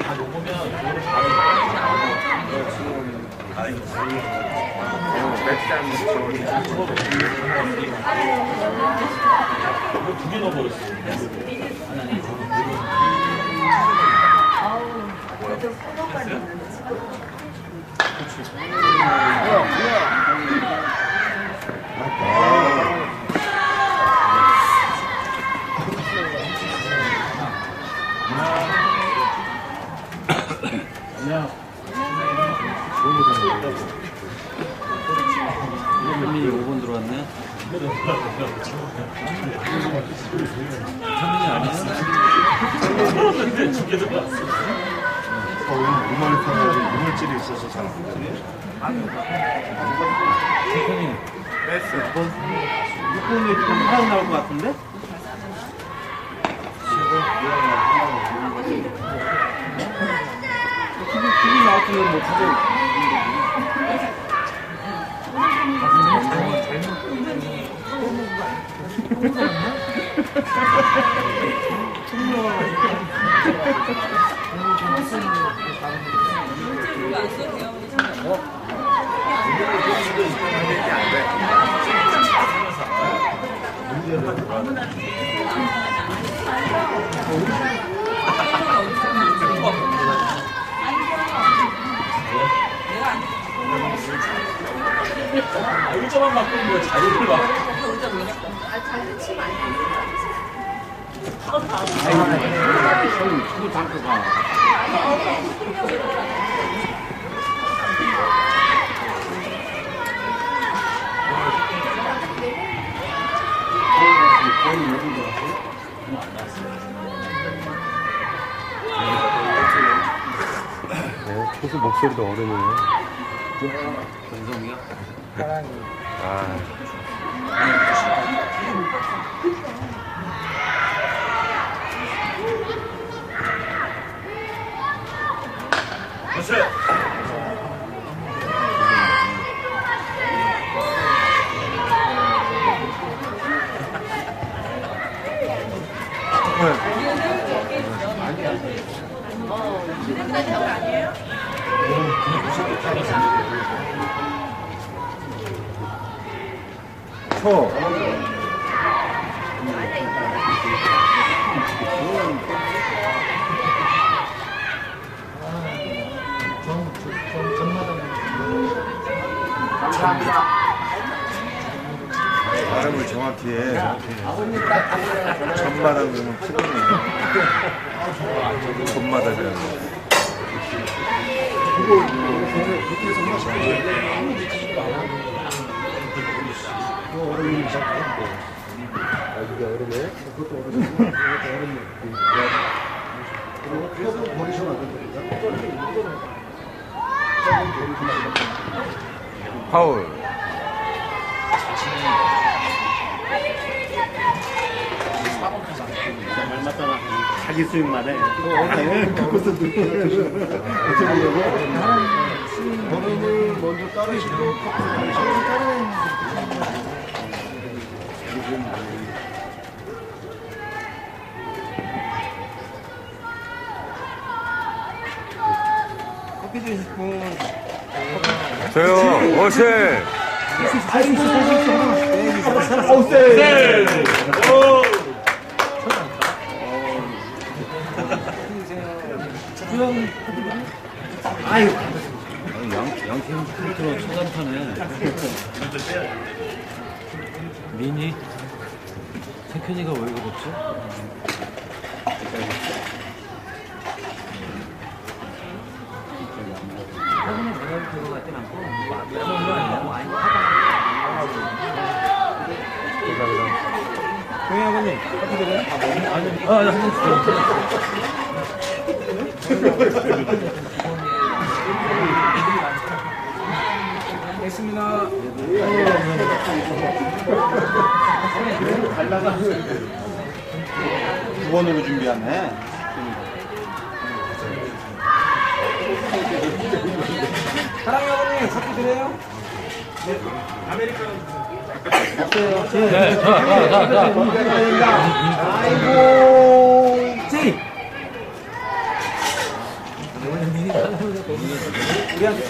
다녹으면 이거를 다 넣으면 이거 지금 아이고 지금 백스 한번 지금 두개 넣어버렸어. 현민이 5번 들어왔네. 현민이 아니야? 두개 들어갔어. 우물 타가지고 우물질이 있어서 잘 안 되네. 뺐어. 6번이 좀 하나 나올 것 같은데? TV, TV 나왔으면 뭐 가져. 의자만 바꾸는 거야, 자리를 막. 손을 담고 가. 고수 목소리도 어른이네. 전성이야? 아, 초. 발음을 정확히 해. 전마다 그러면 필요해. 전마다 그러면. 파울. 자기 말해. 그것도 걸음을 먼저 따르시고 커피 드실 분. 저요, 어시. 네! 오! 아유. 양, 양팀 컨트롤 초단타네. 미니? 태현이가 왜 그랬지? 동희 아버님, 커피 드려요? 아니, 아, 한잔 주세요. 두 번으로 준비하네. 사랑해 어머니 커피 드려요? 네, 아메리카노. 없어요. 네, 자, 자, 자, 자. 아이고. 우리한테